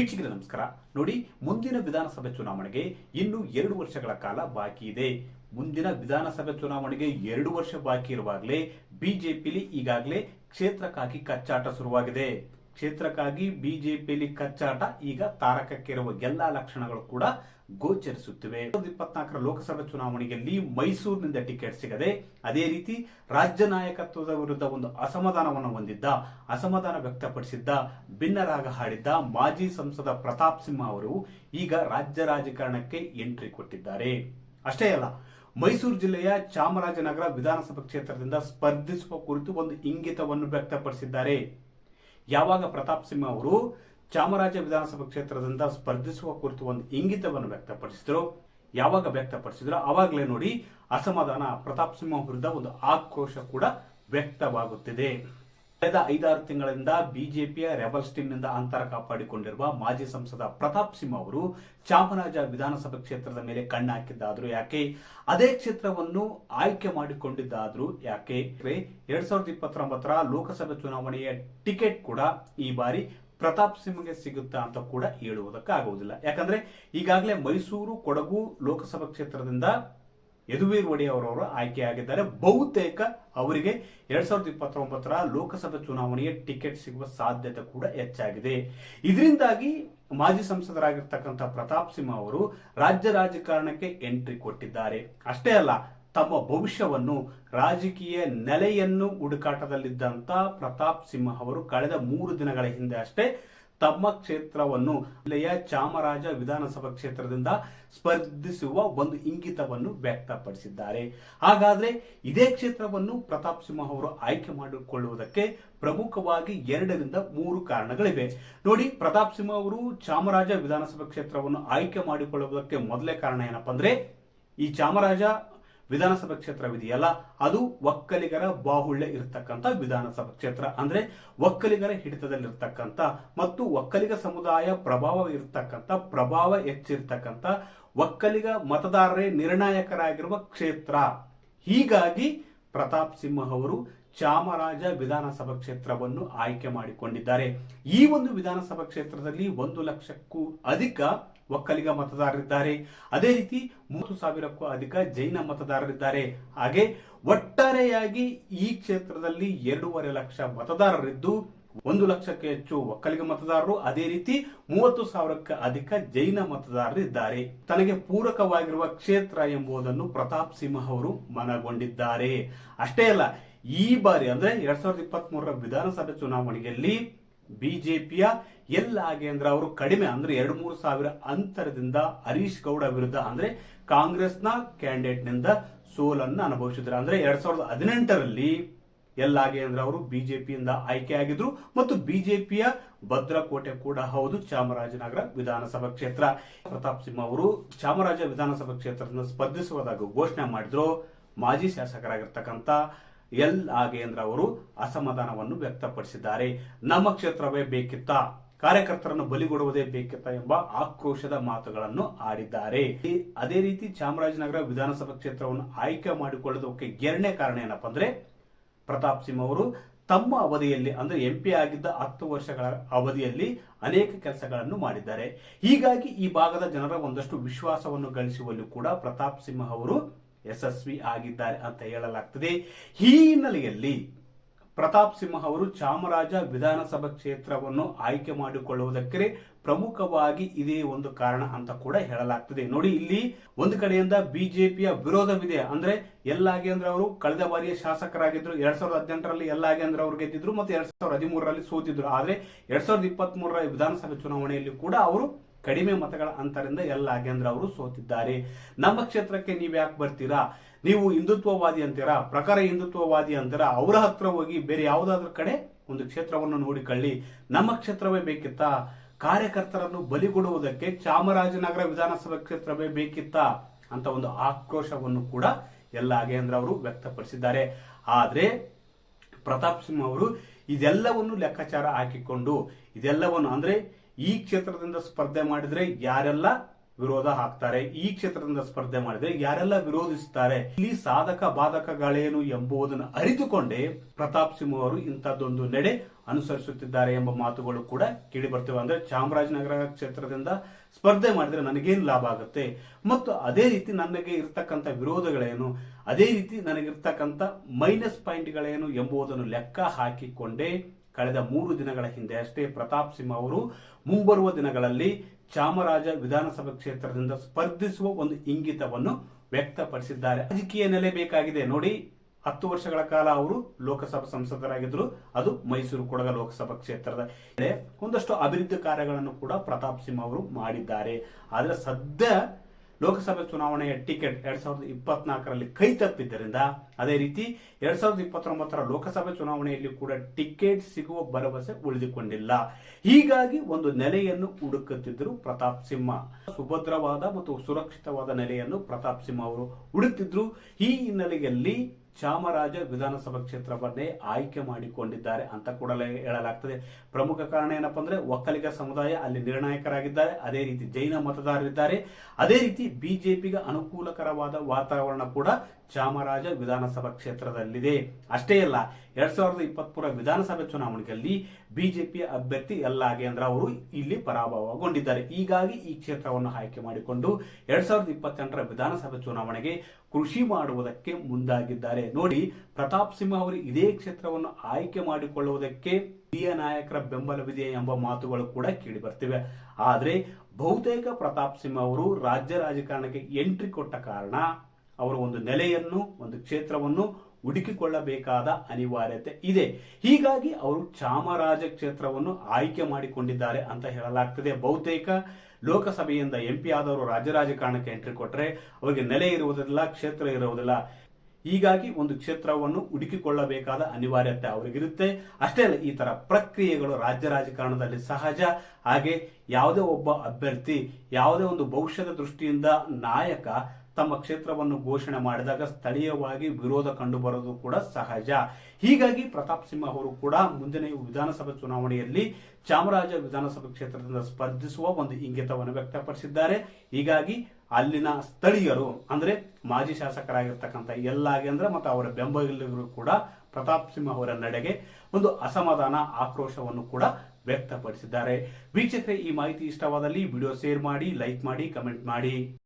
ವೀಕ್ಷಕರೇ ನಮಸ್ಕಾರ. ನೋಡಿ, ಮುಂದಿನ ವಿಧಾನಸಭೆ ಚುನಾವಣೆಗೆ ಇನ್ನು ಎರಡು ವರ್ಷಗಳ ಕಾಲ ಬಾಕಿ ಇದೆ. ಮುಂದಿನ ವಿಧಾನಸಭೆ ಚುನಾವಣೆಗೆ ಎರಡು ವರ್ಷ ಬಾಕಿ ಇರುವಾಗಲೇ ಬಿಜೆಪಿಲಿ ಈಗಾಗಲೇ ಕ್ಷೇತ್ರಕ್ಕಾಗಿ ಕಚ್ಚಾಟ ಶುರುವಾಗಿದೆ. ಕ್ಷೇತ್ರಕ್ಕಾಗಿ ಬಿಜೆಪಿಯಲ್ಲಿ ಕಚ್ಚಾಟ, ಈಗ ತಾರಕಕ್ಕಿರುವ ಎಲ್ಲಾ ಲಕ್ಷಣಗಳು ಕೂಡ ಗೋಚರಿಸುತ್ತಿವೆ. ಇಪ್ಪತ್ನಾಲ್ಕರ ಲೋಕಸಭಾ ಚುನಾವಣೆಯಲ್ಲಿ ಮೈಸೂರಿನಿಂದ ಟಿಕೆಟ್ ಸಿಗದೆ ಅದೇ ರೀತಿ ರಾಜ್ಯ ನಾಯಕತ್ವದ ವಿರುದ್ಧ ಒಂದು ಅಸಮಾಧಾನವನ್ನು ಹೊಂದಿದ್ದ, ಅಸಮಾಧಾನ ವ್ಯಕ್ತಪಡಿಸಿದ್ದ, ಭಿನ್ನರಾಗ ಹಾಡಿದ್ದ ಮಾಜಿ ಸಂಸದ ಪ್ರತಾಪ್ ಸಿಂಹ ಅವರು ಈಗ ರಾಜ್ಯ ರಾಜಕಾರಣಕ್ಕೆ ಎಂಟ್ರಿ ಕೊಟ್ಟಿದ್ದಾರೆ. ಅಷ್ಟೇ ಅಲ್ಲ, ಮೈಸೂರು ಜಿಲ್ಲೆಯ ಚಾಮರಾಜನಗರ ವಿಧಾನಸಭಾ ಕ್ಷೇತ್ರದಿಂದ ಸ್ಪರ್ಧಿಸುವ ಕುರಿತು ಒಂದು ಇಂಗಿತವನ್ನು ವ್ಯಕ್ತಪಡಿಸಿದ್ದಾರೆ. ಯಾವಾಗ ಪ್ರತಾಪ್ ಸಿಂಹ ಅವರು ಚಾಮರಾಜ ವಿಧಾನಸಭಾ ಕ್ಷೇತ್ರದಿಂದ ಸ್ಪರ್ಧಿಸುವ ಕುರಿತು ಒಂದು ಇಂಗಿತವನ್ನು ವ್ಯಕ್ತಪಡಿಸಿದ್ರು. ಯಾವಾಗ ವ್ಯಕ್ತಪಡಿಸಿದ್ರು? ಆವಾಗಲೇ ನೋಡಿ ಅಸಮಾಧಾನ ಪ್ರತಾಪ್ ಸಿಂಹ ವಿರುದ್ಧ ಒಂದು ಆಕ್ರೋಶ ಕೂಡ ವ್ಯಕ್ತವಾಗುತ್ತಿದೆ. ಕಳೆದ ಐದಾರು ತಿಂಗಳಿಂದ ಬಿಜೆಪಿಯ ರೆಬಲ್ಸ್ ಟೀಮ್ನಿಂದ ಅಂತರ ಕಾಪಾಡಿಕೊಂಡಿರುವ ಮಾಜಿ ಸಂಸದ ಪ್ರತಾಪ್ ಸಿಂಹ ಅವರು ಚಾಮರಾಜ ವಿಧಾನಸಭಾ ಕ್ಷೇತ್ರದ ಮೇಲೆ ಕಣ್ಣು ಯಾಕೆ? ಅದೇ ಕ್ಷೇತ್ರವನ್ನು ಆಯ್ಕೆ ಮಾಡಿಕೊಂಡಿದ್ದಾದ್ರು ಯಾಕೆ? ಎರಡ್ ಸಾವಿರದ ಇಪ್ಪತ್ತೊಂಬತ್ತರ ಲೋಕಸಭೆ ಚುನಾವಣೆಯ ಟಿಕೆಟ್ ಕೂಡ ಈ ಬಾರಿ ಪ್ರತಾಪ್ ಸಿಂಹಗೆ ಸಿಗುತ್ತಾ ಅಂತ ಕೂಡ ಹೇಳುವುದಕ್ಕಾಗುವುದಿಲ್ಲ. ಯಾಕಂದ್ರೆ ಈಗಾಗಲೇ ಮೈಸೂರು ಕೊಡಗು ಲೋಕಸಭಾ ಕ್ಷೇತ್ರದಿಂದ ಯದುವೀರ್ ಒಡೆಯವರವರು ಆಯ್ಕೆಯಾಗಿದ್ದಾರೆ. ಬಹುತೇಕ ಅವರಿಗೆ ಎರಡ್ ಸಾವಿರದ ಇಪ್ಪತ್ತೊಂಬತ್ತರ ಲೋಕಸಭೆ ಚುನಾವಣೆಯ ಟಿಕೆಟ್ ಸಿಗುವ ಸಾಧ್ಯತೆ ಕೂಡ ಹೆಚ್ಚಾಗಿದೆ. ಇದರಿಂದಾಗಿ ಮಾಜಿ ಸಂಸದರಾಗಿರ್ತಕ್ಕಂಥ ಪ್ರತಾಪ್ ಸಿಂಹ ಅವರು ರಾಜ್ಯ ರಾಜಕಾರಣಕ್ಕೆ ಎಂಟ್ರಿ ಕೊಟ್ಟಿದ್ದಾರೆ. ಅಷ್ಟೇ ಅಲ್ಲ, ತಮ್ಮ ಭವಿಷ್ಯವನ್ನು, ರಾಜಕೀಯ ನೆಲೆಯನ್ನು ಹುಡುಕಾಟದಲ್ಲಿದ್ದಂತ ಪ್ರತಾಪ್ ಸಿಂಹ ಅವರು ಕಳೆದ ಮೂರು ದಿನಗಳ ಹಿಂದೆ ಅಷ್ಟೇ ತಮ್ಮ ಕ್ಷೇತ್ರವನ್ನು ಜಿಲ್ಲೆಯ ಚಾಮರಾಜ ವಿಧಾನಸಭಾ ಕ್ಷೇತ್ರದಿಂದ ಸ್ಪರ್ಧಿಸುವ ಒಂದು ಇಂಗಿತವನ್ನು ವ್ಯಕ್ತಪಡಿಸಿದ್ದಾರೆ. ಹಾಗಾದ್ರೆ ಇದೇ ಕ್ಷೇತ್ರವನ್ನು ಪ್ರತಾಪ್ ಸಿಂಹ ಅವರು ಆಯ್ಕೆ ಮಾಡಿಕೊಳ್ಳುವುದಕ್ಕೆ ಪ್ರಮುಖವಾಗಿ ಎರಡರಿಂದ ಮೂರು ಕಾರಣಗಳಿವೆ. ನೋಡಿ, ಪ್ರತಾಪ್ ಸಿಂಹ ಅವರು ಚಾಮರಾಜ ವಿಧಾನಸಭಾ ಕ್ಷೇತ್ರವನ್ನು ಆಯ್ಕೆ ಮಾಡಿಕೊಳ್ಳುವುದಕ್ಕೆ ಮೊದಲೇ ಕಾರಣ ಏನಪ್ಪಾ ಅಂದ್ರೆ ಈ ಚಾಮರಾಜ ವಿಧಾನಸಭಾ ಕ್ಷೇತ್ರವಿದೆಯಲ್ಲ ಅದು ಒಕ್ಕಲಿಗರ ಬಾಹುಳ್ಯ ಇರತಕ್ಕಂಥ ವಿಧಾನಸಭಾ ಕ್ಷೇತ್ರ. ಅಂದ್ರೆ ಒಕ್ಕಲಿಗರ ಹಿಡಿತದಲ್ಲಿರ್ತಕ್ಕಂಥ ಮತ್ತು ಒಕ್ಕಲಿಗ ಸಮುದಾಯ ಪ್ರಭಾವ ಇರತಕ್ಕಂಥ, ಪ್ರಭಾವ ಹೆಚ್ಚಿರ್ತಕ್ಕಂಥ ಒಕ್ಕಲಿಗ ಮತದಾರರೇ ನಿರ್ಣಾಯಕರಾಗಿರುವ ಕ್ಷೇತ್ರ. ಹೀಗಾಗಿ ಪ್ರತಾಪ್ ಸಿಂಹ ಅವರು ಚಾಮರಾಜ ವಿಧಾನಸಭಾ ಕ್ಷೇತ್ರವನ್ನು ಆಯ್ಕೆ ಮಾಡಿಕೊಂಡಿದ್ದಾರೆ. ಈ ಒಂದು ವಿಧಾನಸಭಾ ಕ್ಷೇತ್ರದಲ್ಲಿ ಒಂದು ಲಕ್ಷಕ್ಕೂ ಅಧಿಕ ಒಕ್ಕಲಿಗ ಮತದಾರರಿದ್ದಾರೆ. ಅದೇ ರೀತಿ ಮೂವತ್ತು ಸಾವಿರಕ್ಕೂ ಅಧಿಕ ಜೈನ ಮತದಾರರಿದ್ದಾರೆ. ಹಾಗೆ ಒಟ್ಟಾರೆಯಾಗಿ ಈ ಕ್ಷೇತ್ರದಲ್ಲಿ ಎರಡೂವರೆ ಲಕ್ಷ ಮತದಾರರಿದ್ದು ಒಂದು ಲಕ್ಷಕ್ಕೆ ಹೆಚ್ಚು ಒಕ್ಕಲಿಗ ಮತದಾರರು, ಅದೇ ರೀತಿ ಮೂವತ್ತು ಸಾವಿರಕ್ಕೆ ಅಧಿಕ ಜೈನ ಮತದಾರರು ಇದ್ದಾರೆ ತನಗೆ ಪೂರಕವಾಗಿರುವ ಕ್ಷೇತ್ರ ಎಂಬುದನ್ನು ಪ್ರತಾಪ್ ಸಿಂಹ ಅವರು ಮನಗೊಂಡಿದ್ದಾರೆ. ಅಷ್ಟೇ ಅಲ್ಲ, ಈ ಬಾರಿ ಅಂದ್ರೆ ಎರಡ್ ಸಾವಿರದ ಇಪ್ಪತ್ತ್ ಮೂರರ ವಿಧಾನಸಭೆ ಚುನಾವಣೆಯಲ್ಲಿ ಬಿಜೆಪಿಯ ಎಲ್ ಅಂದ್ರೆ ಅವರು ಕಡಿಮೆ ಅಂದ್ರೆ ಎರಡು ಮೂರು ಸಾವಿರ ಅಂತರದಿಂದ ಹರೀಶ್ ಗೌಡ ವಿರುದ್ಧ ಅಂದ್ರೆ ಕಾಂಗ್ರೆಸ್ನ ಕ್ಯಾಂಡಿಡೇಟ್ನಿಂದ ಸೋಲನ್ನು ಅನುಭವಿಸಿದ್ರು. ಅಂದ್ರೆ ಎರಡ್ ಸಾವಿರದ ಹದಿನೆಂಟರಲ್ಲಿ ಎಲ್ಲಾಗೆ ಅಂದ್ರೆ ಅವರು ಬಿಜೆಪಿಯಿಂದ ಆಯ್ಕೆಯಾಗಿದ್ರು ಮತ್ತು ಬಿಜೆಪಿಯ ಭದ್ರಕೋಟೆ ಕೂಡ ಹೌದು, ಚಾಮರಾಜನಗರ ವಿಧಾನಸಭಾ ಕ್ಷೇತ್ರ. ಪ್ರತಾಪ್ ಸಿಂಹ ಅವರು ಚಾಮರಾಜ ವಿಧಾನಸಭಾ ಕ್ಷೇತ್ರದಿಂದ ಸ್ಪರ್ಧಿಸುವುದಾಗಿ ಘೋಷಣೆ ಮಾಡಿದ್ರು. ಮಾಜಿ ಶಾಸಕರಾಗಿರ್ತಕ್ಕಂಥ ಎಲ್ ಆಗೇಂದ್ರ ಅವರು ಅಸಮಾಧಾನವನ್ನು ವ್ಯಕ್ತಪಡಿಸಿದ್ದಾರೆ. ನಮ್ಮ ಕ್ಷೇತ್ರವೇ ಬೇಕಿತ್ತ? ಕಾರ್ಯಕರ್ತರನ್ನು ಬಲಿಗೊಡುವುದೇ ಬೇಕಿತ್ತ ಎಂಬ ಆಕ್ರೋಶದ ಮಾತುಗಳನ್ನು ಆಡಿದ್ದಾರೆ. ಅದೇ ರೀತಿ ಚಾಮರಾಜನಗರ ವಿಧಾನಸಭಾ ಕ್ಷೇತ್ರವನ್ನು ಆಯ್ಕೆ ಮಾಡಿಕೊಳ್ಳೋದಕ್ಕೆ ಎರಡನೇ ಕಾರಣ ಏನಪ್ಪ ಅಂದ್ರೆ ಪ್ರತಾಪ್ ಸಿಂಹ ಅವರು ತಮ್ಮ ಅವಧಿಯಲ್ಲಿ ಅಂದ್ರೆ ಎಂಪಿ ಆಗಿದ್ದ ಹತ್ತು ವರ್ಷಗಳ ಅವಧಿಯಲ್ಲಿ ಅನೇಕ ಕೆಲಸಗಳನ್ನು ಮಾಡಿದ್ದಾರೆ. ಹೀಗಾಗಿ ಈ ಭಾಗದ ಜನರ ಒಂದಷ್ಟು ವಿಶ್ವಾಸವನ್ನು ಗಳಿಸುವಲ್ಲಿ ಕೂಡ ಪ್ರತಾಪ್ ಸಿಂಹ ಅವರು ಯಶಸ್ವಿ ಆಗಿದ್ದಾರೆ ಅಂತ ಹೇಳಲಾಗ್ತದೆ. ಈ ಹಿನ್ನೆಲೆಯಲ್ಲಿ ಪ್ರತಾಪ್ ಸಿಂಹ ಅವರು ಚಾಮರಾಜ ವಿಧಾನಸಭಾ ಕ್ಷೇತ್ರವನ್ನು ಆಯ್ಕೆ ಮಾಡಿಕೊಳ್ಳುವುದಕ್ಕೆ ಪ್ರಮುಖವಾಗಿ ಇದೇ ಒಂದು ಕಾರಣ ಅಂತ ಕೂಡ ಹೇಳಲಾಗ್ತದೆ. ನೋಡಿ, ಇಲ್ಲಿ ಒಂದು ಕಡೆಯಿಂದ ಬಿಜೆಪಿಯ ವಿರೋಧವಿದೆ ಅಂದ್ರೆ ಎಲ್ಲಾಗಿ ಅಂದ್ರೆ ಅವರು ಕಳೆದ ಬಾರಿಯ ಶಾಸಕರಾಗಿದ್ರು, ಎರಡ್ ಸಾವಿರದ ಹದಿನೆಂಟರಲ್ಲಿ ಎಲ್ಲಾಗಿ ಅಂದ್ರೆ ಅವರು ಗೆದ್ದಿದ್ರು, ಮತ್ತೆ ಎರಡ್ ಸಾವಿರದ ಹದಿಮೂರರಲ್ಲಿ ಸೋತಿದ್ರು. ಆದ್ರೆ ಎರಡ್ ಸಾವಿರದ ಇಪ್ಪತ್ತ್ ಮೂರರ ವಿಧಾನಸಭೆ ಚುನಾವಣೆಯಲ್ಲಿ ಕೂಡ ಅವರು ಕಡಿಮೆ ಮತಗಳ ಅಂತರಿಂದ ಎಲ್ ನಾಗೇಂದ್ರ ಅವರು ಸೋತಿದ್ದಾರೆ. ನಮ್ಮ ಕ್ಷೇತ್ರಕ್ಕೆ ನೀವು ಯಾಕೆ ಬರ್ತೀರಾ? ನೀವು ಹಿಂದುತ್ವವಾದಿ ಅಂತೀರಾ? ಪ್ರಕಾರ ಹಿಂದುತ್ವವಾದಿ ಅಂತೀರಾ? ಅವರ ಹತ್ರ ಹೋಗಿ ಬೇರೆ ಯಾವುದಾದ್ರೂ ಕಡೆ ಒಂದು ಕ್ಷೇತ್ರವನ್ನು ನೋಡಿಕೊಳ್ಳಿ ನಮ್ಮ ಕ್ಷೇತ್ರವೇ ಬೇಕಿತ್ತಾ? ಕಾರ್ಯಕರ್ತರನ್ನು ಬಲಿಗೊಡುವುದಕ್ಕೆ ಚಾಮರಾಜನಗರ ವಿಧಾನಸಭಾ ಕ್ಷೇತ್ರವೇ ಬೇಕಿತ್ತಾ? ಅಂತ ಒಂದು ಆಕ್ರೋಶವನ್ನು ಕೂಡ ಎಲ್ ನಾಗೇಂದ್ರ ಅವರು ವ್ಯಕ್ತಪಡಿಸಿದ್ದಾರೆ. ಆದರೆ ಪ್ರತಾಪ್ ಸಿಂಹ ಅವರು ಇದೆಲ್ಲವನ್ನು ಲೆಕ್ಕಾಚಾರ ಹಾಕಿಕೊಂಡು, ಇದೆಲ್ಲವನ್ನು ಅಂದ್ರೆ ಈ ಕ್ಷೇತ್ರದಿಂದ ಸ್ಪರ್ಧೆ ಮಾಡಿದ್ರೆ ಯಾರೆಲ್ಲ ವಿರೋಧ ಹಾಕ್ತಾರೆ? ಈ ಕ್ಷೇತ್ರದಿಂದ ಸ್ಪರ್ಧೆ ಮಾಡಿದ್ರೆ ಯಾರೆಲ್ಲ ವಿರೋಧಿಸುತ್ತಾರೆ ಇಲ್ಲಿ ಸಾಧಕ ಬಾಧಕಗಳೇನು ಎಂಬುದನ್ನು ಅರಿತುಕೊಂಡೇ ಪ್ರತಾಪ್ ಸಿಂಹ ಅವರು ಇಂಥದ್ದೊಂದು ನಡೆ ಅನುಸರಿಸುತ್ತಿದ್ದಾರೆ ಎಂಬ ಮಾತುಗಳು ಕೂಡ ಕೇಳಿ ಬರ್ತವೆ ಅಂದ್ರೆ ಚಾಮರಾಜನಗರ ಕ್ಷೇತ್ರದಿಂದ ಸ್ಪರ್ಧೆ ಮಾಡಿದ್ರೆ ನನಗೇನು ಲಾಭ ಆಗುತ್ತೆ? ಮತ್ತು ಅದೇ ರೀತಿ ನನಗೆ ಇರ್ತಕ್ಕಂಥ ವಿರೋಧಗಳೇನು? ಅದೇ ರೀತಿ ನನಗಿರ್ತಕ್ಕಂಥ ಮೈನಸ್ ಪಾಯಿಂಟ್ಗಳೇನು ಎಂಬುದನ್ನು ಲೆಕ್ಕ ಹಾಕಿಕೊಂಡೇ ಕಳೆದ ಮೂರು ದಿನಗಳ ಹಿಂದೆ ಅಷ್ಟೇ ಪ್ರತಾಪ್ ಸಿಂಹ ಅವರು ಮುಂಬರುವ ದಿನಗಳಲ್ಲಿ ಚಾಮರಾಜ ವಿಧಾನಸಭಾ ಕ್ಷೇತ್ರದಿಂದ ಸ್ಪರ್ಧಿಸುವ ಒಂದು ಇಂಗಿತವನ್ನು ವ್ಯಕ್ತಪಡಿಸಿದ್ದಾರೆ. ರಾಜಕೀಯ ನೆಲೆ ಬೇಕಾಗಿದೆ. ನೋಡಿ, ಹತ್ತು ವರ್ಷಗಳ ಕಾಲ ಅವರು ಲೋಕಸಭಾ ಸಂಸದರಾಗಿದ್ದರು. ಅದು ಮೈಸೂರು ಕೊಡಗ ಲೋಕಸಭಾ ಕ್ಷೇತ್ರದ ಒಂದಷ್ಟು ಅಭಿವೃದ್ಧಿ ಕಾರ್ಯಗಳನ್ನು ಕೂಡ ಪ್ರತಾಪ್ ಸಿಂಹ ಅವರು ಮಾಡಿದ್ದಾರೆ. ಆದರೆ ಸದ್ಯ ಲೋಕಸಭೆ ಚುನಾವಣೆಯ ಟಿಕೆಟ್ ಎರಡ್ ಸಾವಿರದ ಇಪ್ಪತ್ನಾಲ್ಕರಲ್ಲಿ ಕೈ ತಪ್ಪಿದ್ದರಿಂದ ಅದೇ ರೀತಿ ಎರಡ್ ಸಾವಿರದ ಇಪ್ಪತ್ತೊಂಬತ್ತರ ಲೋಕಸಭೆ ಚುನಾವಣೆಯಲ್ಲಿ ಕೂಡ ಟಿಕೆಟ್ ಸಿಗುವ ಭರವಸೆ ಉಳಿದುಕೊಂಡಿಲ್ಲ. ಹೀಗಾಗಿ ಒಂದು ನೆಲೆಯನ್ನು ಹುಡುಕುತ್ತಿದ್ದರು ಪ್ರತಾಪ್ ಸಿಂಹ. ಸುಭದ್ರವಾದ ಮತ್ತು ಸುರಕ್ಷಿತವಾದ ನೆಲೆಯನ್ನು ಪ್ರತಾಪ್ ಸಿಂಹ ಅವರು ಹುಡುಕ್ತಿದ್ರು. ಈ ಹಿನ್ನೆಲೆಯಲ್ಲಿ ಚಾಮರಾಜ ವಿಧಾನಸಭಾ ಕ್ಷೇತ್ರವನ್ನೇ ಆಯ್ಕೆ ಮಾಡಿಕೊಂಡಿದ್ದಾರೆ ಅಂತ ಕೂಡ ಹೇಳಲಾಗ್ತದೆ. ಪ್ರಮುಖ ಕಾರಣ ಏನಪ್ಪ ಅಂದ್ರೆ ಒಕ್ಕಲಿಗ ಸಮುದಾಯ ಅಲ್ಲಿ ನಿರ್ಣಾಯಕರಾಗಿದ್ದಾರೆ. ಅದೇ ರೀತಿ ಜೈನ ಮತದಾರರಿದ್ದಾರೆ. ಅದೇ ರೀತಿ ಬಿಜೆಪಿಗೆ ಅನುಕೂಲಕರವಾದ ವಾತಾವರಣ ಕೂಡ ಚಾಮರಾಜ ವಿಧಾನಸಭಾ ಕ್ಷೇತ್ರದಲ್ಲಿದೆ. ಅಷ್ಟೇ ಅಲ್ಲ, ಎರಡ್ ಸಾವಿರದ ಇಪ್ಪತ್ಮೂರ ವಿಧಾನಸಭೆ ಚುನಾವಣೆಯಲ್ಲಿ ಬಿಜೆಪಿಯ ಅಭ್ಯರ್ಥಿ ಎಲ್ಲಾಗೇಂದ್ರ ಅವರು ಇಲ್ಲಿ ಪರಾಭವಗೊಂಡಿದ್ದಾರೆ. ಹೀಗಾಗಿ ಈ ಕ್ಷೇತ್ರವನ್ನು ಆಯ್ಕೆ ಮಾಡಿಕೊಂಡು ಎರಡ್ ಸಾವಿರದ ಇಪ್ಪತ್ತೆಂಟರ ವಿಧಾನಸಭೆ ಚುನಾವಣೆಗೆ ಕೃಷಿ ಮಾಡುವುದಕ್ಕೆ ಮುಂದಾಗಿದ್ದಾರೆ. ನೋಡಿ, ಪ್ರತಾಪ್ ಸಿಂಹ ಅವರು ಇದೇ ಕ್ಷೇತ್ರವನ್ನು ಆಯ್ಕೆ ಮಾಡಿಕೊಳ್ಳುವುದಕ್ಕೆ ಹಿರಿಯ ನಾಯಕರ ಬೆಂಬಲವಿದೆ ಎಂಬ ಮಾತುಗಳು ಕೂಡ ಕೇಳಿ ಬರ್ತಿವೆ ಆದರೆ ಬಹುತೇಕ ಪ್ರತಾಪ್ ಸಿಂಹ ಅವರು ರಾಜ್ಯ ರಾಜಕಾರಣಕ್ಕೆ ಎಂಟ್ರಿ ಕೊಟ್ಟ ಕಾರಣ ಅವರ ಒಂದು ನೆಲೆಯನ್ನು, ಒಂದು ಕ್ಷೇತ್ರವನ್ನು ಹುಡುಕಿಕೊಳ್ಳಬೇಕಾದ ಅನಿವಾರ್ಯತೆ ಇದೆ. ಹೀಗಾಗಿ ಅವರು ಚಾಮರಾಜ ಕ್ಷೇತ್ರವನ್ನು ಆಯ್ಕೆ ಮಾಡಿಕೊಂಡಿದ್ದಾರೆ ಅಂತ ಹೇಳಲಾಗ್ತದೆ. ಬಹುತೇಕ ಲೋಕಸಭೆಯಿಂದ ಎಂಪಿ ಆದವರು ರಾಜ್ಯ ರಾಜಕಾರಣಕ್ಕೆ ಎಂಟ್ರಿ ಕೊಟ್ಟರೆ ಅವರಿಗೆ ನೆಲೆ ಇರುವುದಿಲ್ಲ, ಕ್ಷೇತ್ರ ಇರುವುದಿಲ್ಲ. ಹೀಗಾಗಿ ಒಂದು ಕ್ಷೇತ್ರವನ್ನು ಹುಡುಕಿಕೊಳ್ಳಬೇಕಾದ ಅನಿವಾರ್ಯತೆ ಅವರಿಗಿರುತ್ತೆ. ಅಷ್ಟೇ ಅಲ್ಲ, ಈ ತರ ಪ್ರಕ್ರಿಯೆಗಳು ರಾಜ್ಯ ರಾಜಕಾರಣದಲ್ಲಿ ಸಹಜ. ಹಾಗೆ ಯಾವುದೇ ಒಬ್ಬ ಅಭ್ಯರ್ಥಿ, ಯಾವುದೇ ಒಂದು ಭವಿಷ್ಯದ ದೃಷ್ಟಿಯಿಂದ ನಾಯಕ ತಮ್ಮ ಕ್ಷೇತ್ರವನ್ನು ಘೋಷಣೆ ಮಾಡಿದಾಗ ಸ್ಥಳೀಯವಾಗಿ ವಿರೋಧ ಕಂಡುಬರೋದು ಕೂಡ ಸಹಜ. ಹೀಗಾಗಿ ಪ್ರತಾಪ್ ಸಿಂಹ ಅವರು ಕೂಡ ಮುಂದಿನ ವಿಧಾನಸಭೆ ಚುನಾವಣೆಯಲ್ಲಿ ಚಾಮರಾಜ ವಿಧಾನಸಭಾ ಕ್ಷೇತ್ರದಿಂದ ಸ್ಪರ್ಧಿಸುವ ಒಂದು ಇಂಗಿತವನ್ನು ವ್ಯಕ್ತಪಡಿಸಿದ್ದಾರೆ. ಹೀಗಾಗಿ ಅಲ್ಲಿನ ಸ್ಥಳೀಯರು, ಅಂದ್ರೆ ಮಾಜಿ ಶಾಸಕರಾಗಿರ್ತಕ್ಕಂಥ ಎಲ್ಲಾಗೇಂದ್ರ ಮತ್ತು ಅವರ ಬೆಂಬಲಿಗರು ಕೂಡ ಪ್ರತಾಪ್ ಸಿಂಹ ಅವರ ನಡೆಗೆ ಒಂದು ಅಸಮಾಧಾನ ಆಕ್ರೋಶವನ್ನು ಕೂಡ ವ್ಯಕ್ತಪಡಿಸಿದ್ದಾರೆ. ವೀಕ್ಷಕರೇ, ಈ ಮಾಹಿತಿ ಇಷ್ಟವಾದಲ್ಲಿ ವಿಡಿಯೋ ಶೇರ್ ಮಾಡಿ, ಲೈಕ್ ಮಾಡಿ, ಕಮೆಂಟ್ ಮಾಡಿ.